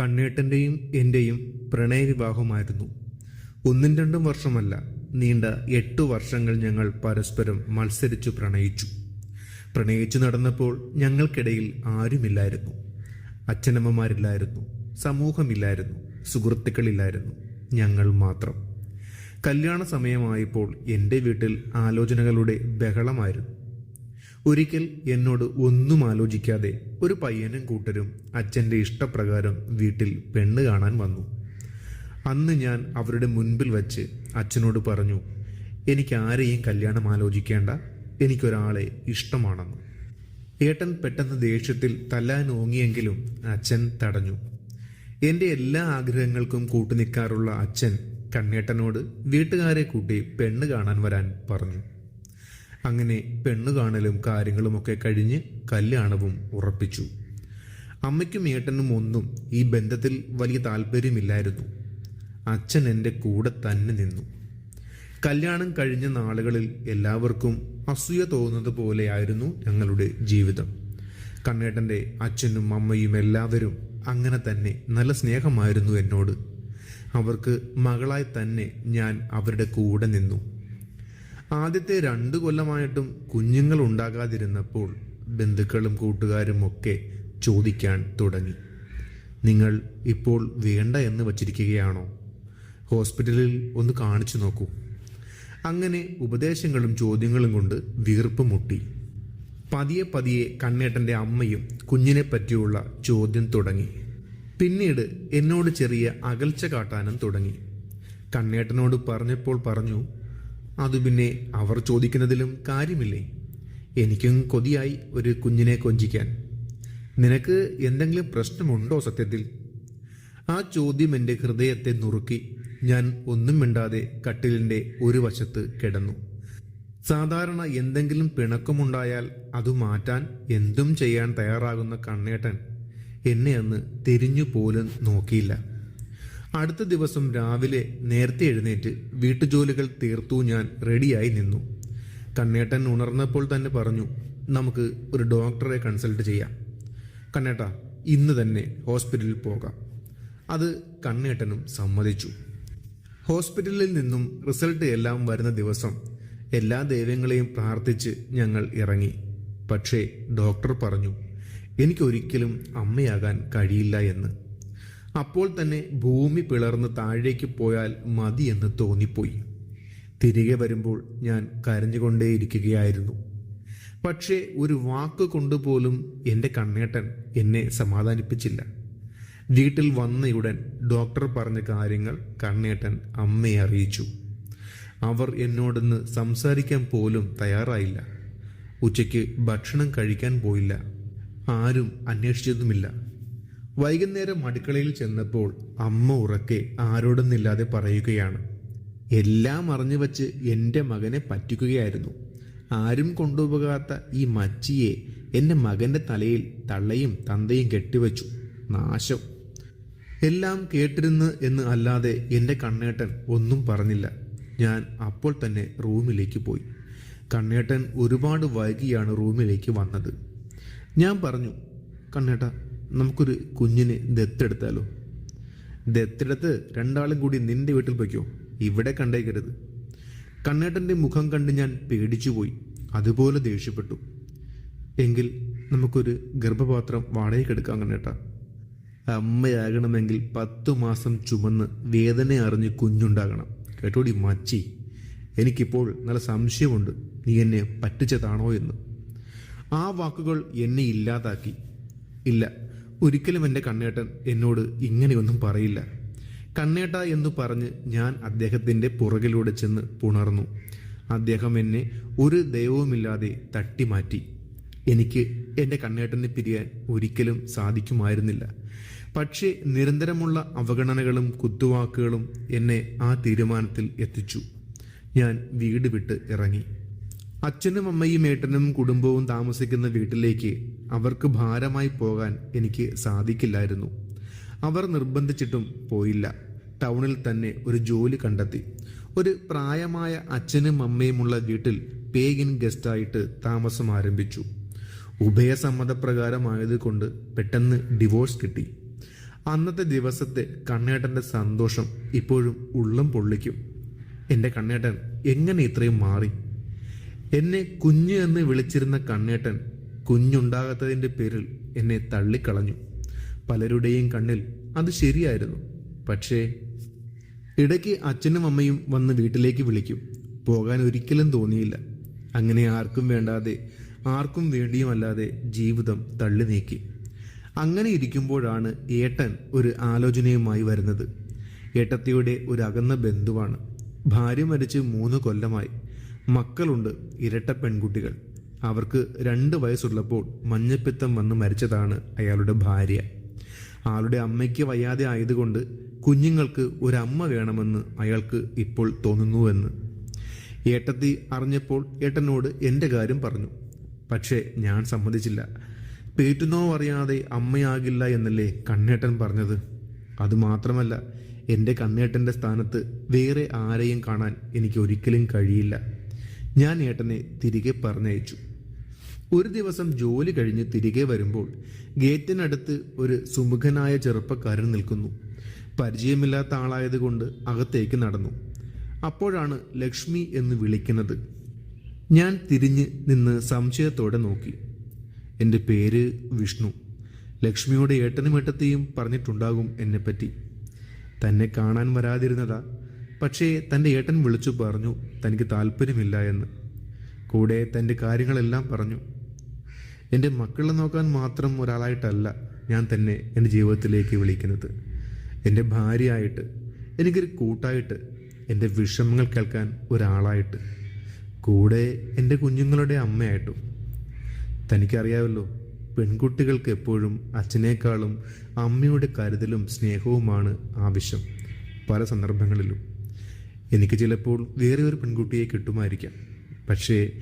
കണ്ണേട്ടന്റെയും എന്റെയും പ്രണയവിവാഹമായിരുന്നു. ഒന്നും രണ്ടും വർഷമല്ല നീണ്ട എട്ടു വർഷങ്ങൾ ഞങ്ങൾ പരസ്പരം മത്സരിച്ചു പ്രണയിച്ചു. പ്രണയിച്ചു നടന്നപ്പോൾ ഞങ്ങൾക്കിടയിൽ ആരുമില്ലായിരുന്നു. അച്ഛനമ്മമാരില്ലായിരുന്നു സമൂഹമില്ലായിരുന്നു സുഹൃത്തുക്കളില്ലായിരുന്നു ഞങ്ങൾ മാത്രം. കല്യാണ സമയമായപ്പോൾ എന്റെ വീട്ടിൽ ആലോചനകളുടെ ബഹളമായിരുന്നു. ഒരിക്കൽ എന്നോട് ഒന്നും ആലോചിക്കാതെ ഒരു പയ്യനും കൂട്ടരും അച്ഛന്റെ ഇഷ്ടപ്രകാരം വീട്ടിൽ പെണ്ണ് കാണാൻ വന്നു. അന്ന് ഞാൻ അവരുടെ മുൻപിൽ വച്ച് അച്ഛനോട് പറഞ്ഞു എനിക്ക് ആരെയും കല്യാണം ആലോചിക്കേണ്ട. എനിക്കൊരാളെ ഇഷ്ടമാണെന്ന്. ഏട്ടൻ പെട്ടെന്ന് ദേഷ്യത്തിൽ തല്ലാൻ ഓങ്ങിയെങ്കിലും അച്ഛൻ തടഞ്ഞു. എന്റെ എല്ലാ ആഗ്രഹങ്ങൾക്കും കൂട്ടുനിൽക്കാറുള്ള അച്ഛൻ കണ്ണേട്ടനോട് വീട്ടുകാരെ കൂട്ടി പെണ്ണ് കാണാൻ വരാൻ പറഞ്ഞു. അങ്ങനെ പെണ്ണു കാണലും കാര്യങ്ങളുമൊക്കെ കഴിഞ്ഞ് കല്യാണവും ഉറപ്പിച്ചു. അമ്മയ്ക്കും ഏട്ടനും ഒന്നും ഈ ബന്ധത്തിൽ വലിയ താല്പര്യമില്ലായിരുന്നു. അച്ഛൻ എന്റെ കൂടെ തന്നെ നിന്നു. കല്യാണം കഴിഞ്ഞ നാളുകളിൽ എല്ലാവർക്കും അസൂയ തോന്നുന്നത് പോലെയായിരുന്നു ഞങ്ങളുടെ ജീവിതം. കണ്ണേട്ടന്റെ അച്ഛനും അമ്മയും എല്ലാവരും അങ്ങനെ തന്നെ നല്ല സ്നേഹമായിരുന്നു എന്നോട്. അവർക്ക് മകളായി തന്നെ ഞാൻ അവരുടെ കൂടെ നിന്നു. ആദ്യത്തെ രണ്ട് കൊല്ലമായിട്ടും കുഞ്ഞുങ്ങൾ ഉണ്ടാകാതിരുന്നപ്പോൾ ബന്ധുക്കളും കൂട്ടുകാരും ഒക്കെ ചോദിക്കാൻ തുടങ്ങി. നിങ്ങൾ ഇപ്പോൾ വേണ്ട എന്ന് വച്ചിരിക്കുകയാണോ? ഹോസ്പിറ്റലിൽ ഒന്ന് കാണിച്ചു നോക്കൂ. അങ്ങനെ ഉപദേശങ്ങളും ചോദ്യങ്ങളും കൊണ്ട് വീർപ്പ് മുട്ടി. പതിയെ പതിയെ കണ്ണേട്ടന്റെ അമ്മയും കുഞ്ഞിനെ പറ്റിയുള്ള ചോദ്യം തുടങ്ങി. പിന്നീട് എന്നോട് ചെറിയ അകൽച്ച കാട്ടാനും തുടങ്ങി. കണ്ണേട്ടനോട് പറഞ്ഞപ്പോൾ പറഞ്ഞു അത് പിന്നെ അവർ ചോദിക്കുന്നതിലും കാര്യമില്ലേ? എനിക്കും കൊതിയായി ഒരു കുഞ്ഞിനെ കൊഞ്ചിക്കാൻ. നിനക്ക് എന്തെങ്കിലും പ്രശ്നമുണ്ടോ സത്യത്തിൽ? ആ ചോദ്യം എന്റെ ഹൃദയത്തെ നുറുക്കി. ഞാൻ ഒന്നും മിണ്ടാതെ കട്ടിലിന്റെ ഒരു വശത്ത് കിടന്നു. സാധാരണ എന്തെങ്കിലും പിണക്കമുണ്ടായാൽ അത് മാറ്റാൻ എന്തും ചെയ്യാൻ തയ്യാറാകുന്ന കണ്ണേട്ടൻ എന്നെ അന്ന് തിരിഞ്ഞു പോലും നോക്കിയില്ല. അടുത്ത ദിവസം രാവിലെ നേരത്തെ എഴുന്നേറ്റ് വീട്ടുജോലികൾ തീർത്തു ഞാൻ റെഡിയായി നിന്നു. കണ്ണേട്ടൻ ഉണർന്നപ്പോൾ തന്നെ പറഞ്ഞു നമുക്ക് ഒരു ഡോക്ടറെ കൺസൾട്ട് ചെയ്യാം. കണ്ണേട്ട ഇന്ന് തന്നെ ഹോസ്പിറ്റലിൽ പോകാം. അത് കണ്ണേട്ടനും സമ്മതിച്ചു. ഹോസ്പിറ്റലിൽ നിന്നും റിസൾട്ട് എല്ലാം വരുന്ന ദിവസം എല്ലാ ദൈവങ്ങളെയും പ്രാർത്ഥിച്ച് ഞങ്ങൾ ഇറങ്ങി. പക്ഷേ ഡോക്ടർ പറഞ്ഞു എനിക്കൊരിക്കലും അമ്മയാകാൻ കഴിയില്ല എന്ന്. അപ്പോൾ തന്നെ ഭൂമി പിളർന്ന് താഴേക്ക് പോയാൽ മതി എന്ന് തോന്നിപ്പോയി. തിരികെ വരുമ്പോൾ ഞാൻ കരഞ്ഞുകൊണ്ടേയിരിക്കുകയായിരുന്നു. പക്ഷേ ഒരു വാക്ക് കൊണ്ടുപോലും എന്റെ കണ്ണേട്ടൻ എന്നെ സമാധാനിപ്പിച്ചില്ല. വീട്ടിൽ വന്നയുടൻ ഡോക്ടർ പറഞ്ഞ കാര്യങ്ങൾ കണ്ണേട്ടൻ അമ്മയെ അറിയിച്ചു. അവർ എന്നോടൊന്ന് സംസാരിക്കാൻ പോലും തയ്യാറായില്ല. ഉച്ചയ്ക്ക് ഭക്ഷണം കഴിക്കാൻ പോയില്ല. ആരും അന്വേഷിച്ചതുമില്ല. വൈകുന്നേരം അടുക്കളയിൽ ചെന്നപ്പോൾ അമ്മ ഉറക്കെ ആരോടൊന്നില്ലാതെ പറയുകയാണ്. എല്ലാം അറിഞ്ഞു വച്ച് എന്റെ മകനെ പറ്റിക്കുകയായിരുന്നു. ആരും കൊണ്ടുപോകാത്ത ഈ മച്ചിയെ എന്റെ മകന്റെ തലയിൽ തള്ളയും തന്തയും കെട്ടിവെച്ചു. നാശം. എല്ലാം കേട്ടിരുന്ന് എന്ന് അല്ലാതെ എന്റെ കണ്ണേട്ടൻ ഒന്നും പറഞ്ഞില്ല. ഞാൻ അപ്പോൾ തന്നെ റൂമിലേക്ക് പോയി. കണ്ണേട്ടൻ ഒരുപാട് വൈകിയാണ് റൂമിലേക്ക് വന്നത്. ഞാൻ പറഞ്ഞു കണ്ണേട്ട നമുക്കൊരു കുഞ്ഞിനെ ദത്തെടുത്താലോ ദത്തെടുത്ത് രണ്ടാളും കൂടി നിന്റെ വീട്ടിൽ പൊയ്ക്കോ. ഇവിടെ കണ്ടേക്കരുത്. കണ്ണേട്ടന്റെ മുഖം കണ്ട് ഞാൻ പേടിച്ചുപോയി. അതുപോലെ ദേഷ്യപ്പെട്ടു. എങ്കിൽ നമുക്കൊരു ഗർഭപാത്രം വാടകയ്ക്കെടുക്കാം കണ്ണേട്ട. അമ്മയാകണമെങ്കിൽ പത്തു മാസം ചുമന്ന് വേദന അറിഞ്ഞ് കുഞ്ഞുണ്ടാകണം. കേട്ടോടി മച്ചി എനിക്കിപ്പോൾ നല്ല സംശയമുണ്ട്. നീ എന്നെ പറ്റിച്ചതാണോ എന്ന്. ആ വാക്കുകൾ എന്നെ ഇല്ലാതാക്കി. ഇല്ല ഒരിക്കലും എന്റെ കണ്ണേട്ടൻ എന്നോട് ഇങ്ങനെയൊന്നും പറയില്ല. കണ്ണേട്ട എന്ന് പറഞ്ഞ് ഞാൻ അദ്ദേഹത്തിന്റെ പുറകിലൂടെ ചെന്ന് പുണർന്നു. അദ്ദേഹം എന്നെ ഒരു ദൈവവുമില്ലാതെ തട്ടിമാറ്റി. എനിക്ക് എന്റെ കണ്ണേട്ടനെ പിരിയാൻ ഒരിക്കലും സാധിക്കുമായിരുന്നില്ല. പക്ഷേ നിരന്തരമുള്ള അവഗണനകളും കുത്തുവാക്കുകളും എന്നെ ആ തീരുമാനത്തിൽ എത്തിച്ചു. ഞാൻ വീട് വിട്ട് ഇറങ്ങി. അച്ഛനും അമ്മയും ഏട്ടനും കുടുംബവും താമസിക്കുന്ന വീട്ടിലേക്ക് അവർക്ക് ഭാരമായി പോകാൻ എനിക്ക് സാധിക്കില്ലായിരുന്നു. അവർ നിർബന്ധിച്ചിട്ടും പോയില്ല. ടൗണിൽ തന്നെ ഒരു ജോലി കണ്ടെത്തി. ഒരു പ്രായമായ അച്ഛനും അമ്മയുമുള്ള വീട്ടിൽ പേഗിൻ ഗസ്റ്റായിട്ട് താമസം ആരംഭിച്ചു. ഉഭയസമ്മതപ്രകാരമായതുകൊണ്ട് പെട്ടെന്ന് ഡിവോഴ്സ് കിട്ടി. അന്നത്തെ ദിവസത്തെ കണ്ണേട്ടന്റെ സന്തോഷം ഇപ്പോഴും ഉള്ളം പൊള്ളിക്കും. എന്റെ കണ്ണേട്ടൻ എങ്ങനെ ഇത്രയും മാറി? എന്നെ കുഞ്ഞു എന്ന് വിളിച്ചിരുന്ന കണ്ണേട്ടൻ കുഞ്ഞുണ്ടാകാത്തതിന്റെ പേരിൽ എന്നെ തള്ളിക്കളഞ്ഞു. പലരുടെയും കണ്ണിൽ അത് ശരിയായിരുന്നു. പക്ഷേ ഇടയ്ക്ക് അച്ഛനും അമ്മയും വന്ന് വീട്ടിലേക്ക് വിളിക്കും. പോകാൻ ഒരിക്കലും തോന്നിയില്ല. അങ്ങനെ ആർക്കും വേണ്ടാതെ ആർക്കും വേണ്ടിയുമല്ലാതെ ജീവിതം തള്ളി നീക്കി. അങ്ങനെ ഇരിക്കുമ്പോഴാണ് ഏട്ടൻ ഒരു ആലോചനയുമായി വരുന്നത്. ഏട്ടത്തിയുടെ ഒരു അകന്ന ബന്ധുവാണ്. ഭാര്യ മരിച്ച് മൂന്ന് കൊല്ലമായി. മക്കളുണ്ട് ഇരട്ട പെൺകുട്ടികൾ. അവർക്ക് രണ്ട് വയസ്സുള്ളപ്പോൾ മഞ്ഞപ്പിത്തം വന്ന് മരിച്ചതാണ് അയാളുടെ ഭാര്യ. ആളുടെ അമ്മയ്ക്ക് വയ്യാതെ ആയതുകൊണ്ട് കുഞ്ഞുങ്ങൾക്ക് ഒരമ്മ വേണമെന്ന് അയാൾക്ക് ഇപ്പോൾ തോന്നുന്നുവെന്ന്. ഏട്ടത്തി അറിഞ്ഞപ്പോൾ ഏട്ടനോട് എന്റെ കാര്യം പറഞ്ഞു. പക്ഷേ ഞാൻ സമ്മതിച്ചില്ല. പേറ്റുന്നോ അറിയാതെ അമ്മയാകില്ല എന്നല്ലേ കണ്ണേട്ടൻ പറഞ്ഞത്. അതുമാത്രമല്ല എന്റെ കണ്ണേട്ടന്റെ സ്ഥാനത്ത് വേറെ ആരെയും കാണാൻ എനിക്ക് ഒരിക്കലും കഴിയില്ല. ഞാൻ ഏട്ടനെ തിരികെ പറഞ്ഞയച്ചു. ഒരു ദിവസം ജോലി കഴിഞ്ഞ് തിരികെ വരുമ്പോൾ ഗേറ്റിനടുത്ത് ഒരു സുമുഖനായ ചെറുപ്പക്കാരൻ നിൽക്കുന്നു. പരിചയമില്ലാത്ത ആളായതുകൊണ്ട് അകത്തേക്ക് നടന്നു. അപ്പോഴാണ് ലക്ഷ്മി എന്ന് വിളിക്കുന്നത്. ഞാൻ തിരിഞ്ഞ് നിന്ന് സംശയത്തോടെ നോക്കി. എന്റെ പേര് വിഷ്ണു. ലക്ഷ്മിയോട് ഏട്ടനും ഏട്ടത്തെയും പറഞ്ഞിട്ടുണ്ടാകും എന്നെപ്പറ്റി. തന്നെ കാണാൻ വരാതിരുന്നതാ പക്ഷേ തന്റെ ഏട്ടൻ വിളിച്ചു പറഞ്ഞു തനിക്ക് താല്പര്യമില്ല എന്ന്. കൂടെ തന്റെ കാര്യങ്ങളെല്ലാം പറഞ്ഞു. എന്റെ മക്കളെ നോക്കാൻ മാത്രം ഒരാളായിട്ടല്ല ഞാൻ തന്നെ എന്റെ ജീവിതത്തിലേക്ക് വിളിക്കുന്നത്. എന്റെ ഭാര്യയായിട്ട് എനിക്കൊരു കൂട്ടായിട്ട് എന്റെ വിഷമങ്ങൾ കേൾക്കാൻ ഒരാളായിട്ട്. കൂടെ എന്റെ കുഞ്ഞുങ്ങളുടെ അമ്മയായിട്ടും. തനിക്കറിയാമല്ലോ പെൺകുട്ടികൾക്ക് എപ്പോഴും അച്ഛനേക്കാളും അമ്മയുടെ കരുതലും സ്നേഹവുമാണ് ആവശ്യം പല സന്ദർഭങ്ങളിലും. എനിക്ക് ചിലപ്പോൾ വേറെ ഒരു പെൺകുട്ടിയെ കിട്ടുമായിരിക്കാം. പക്ഷേ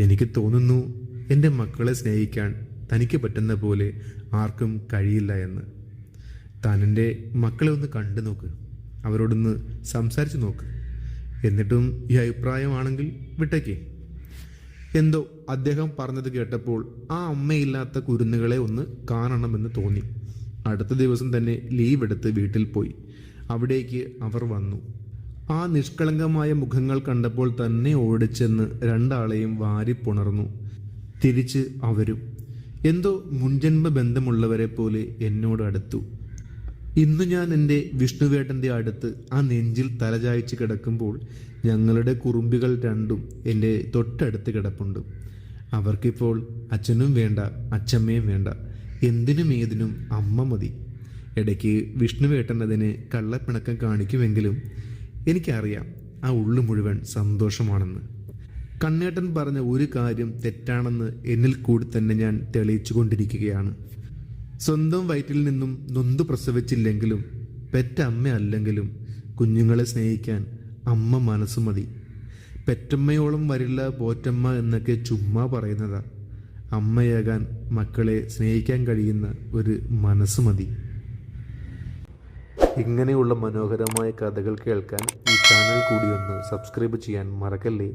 എനിക്ക് തോന്നുന്നു എന്റെ മക്കളെ സ്നേഹിക്കാൻ തനിക്ക് പറ്റുന്ന പോലെ ആർക്കും കഴിയില്ല എന്ന്. താൻ എന്റെ മക്കളെ ഒന്ന് കണ്ടു നോക്ക്. അവരോടൊന്ന് സംസാരിച്ചു നോക്ക്. എന്നിട്ടും ഈ അഭിപ്രായമാണെങ്കിൽ വിട്ടേക്കേ. എന്തോ അദ്ദേഹം പറഞ്ഞത് കേട്ടപ്പോൾ ആ അമ്മയില്ലാത്ത കുരുന്നുകളെ ഒന്ന് കാണണമെന്ന് തോന്നി. അടുത്ത ദിവസം തന്നെ ലീവ് എടുത്ത് വീട്ടിൽ പോയി. അവിടേക്ക് അവർ വന്നു. ആ നിഷ്കളങ്കമായ മുഖങ്ങൾ കണ്ടപ്പോൾ തന്നെ ഓടിച്ചെന്ന് രണ്ടാളെയും വാരിപ്പുണർന്നു തിരിച്ച് അവരും എന്തോ മുൻജന്മ ബന്ധമുള്ളവരെ പോലെ എന്നോട് അടുത്തു. ഇന്ന് ഞാൻ എന്റെ വിഷ്ണുവേട്ടന്റെ അടുത്ത് ആ നെഞ്ചിൽ തലചായ്ച്ച് കിടക്കുമ്പോൾ ഞങ്ങളുടെ കുറുമ്പികൾ രണ്ടും എന്റെ തൊട്ടടുത്ത് കിടപ്പുണ്ട്. അവർക്കിപ്പോൾ അച്ഛനും വേണ്ട അച്ഛമ്മയും വേണ്ട. എന്തിനും ഏതിനും അമ്മ മതി. ഇടയ്ക്ക് വിഷ്ണുവേട്ടൻ അതിന് കള്ളപ്പിണക്കം കാണിക്കുമെങ്കിലും എനിക്കറിയാം ആ ഉള്ളു മുഴുവൻ സന്തോഷമാണെന്ന്. കണ്ണേട്ടൻ പറഞ്ഞ ഒരു കാര്യം തെറ്റാണെന്ന് എന്നിൽ കൂടി തന്നെ ഞാൻ തെളിയിച്ചു കൊണ്ടിരിക്കുകയാണ് സ്വന്തം വയറ്റിൽ നിന്നും നൊന്തു പ്രസവിച്ചില്ലെങ്കിലും പെറ്റ അമ്മ അല്ലെങ്കിലും കുഞ്ഞുങ്ങളെ സ്നേഹിക്കാൻ അമ്മ മനസ്സ് മതി. പെറ്റമ്മയോളം വരില്ല പോറ്റമ്മ എന്നൊക്കെ ചുമ്മാ പറയുന്നതാ. അമ്മയാകാൻ മക്കളെ സ്നേഹിക്കാൻ കഴിയുന്ന ഒരു മനസ്സ് മതി. ഇങ്ങനെയുള്ള മനോഹരമായ കഥകൾ കേൾക്കാൻ ഈ ചാനൽ കൂടി ഒന്ന് സബ്സ്ക്രൈബ് ചെയ്യാൻ മറക്കല്ലേ?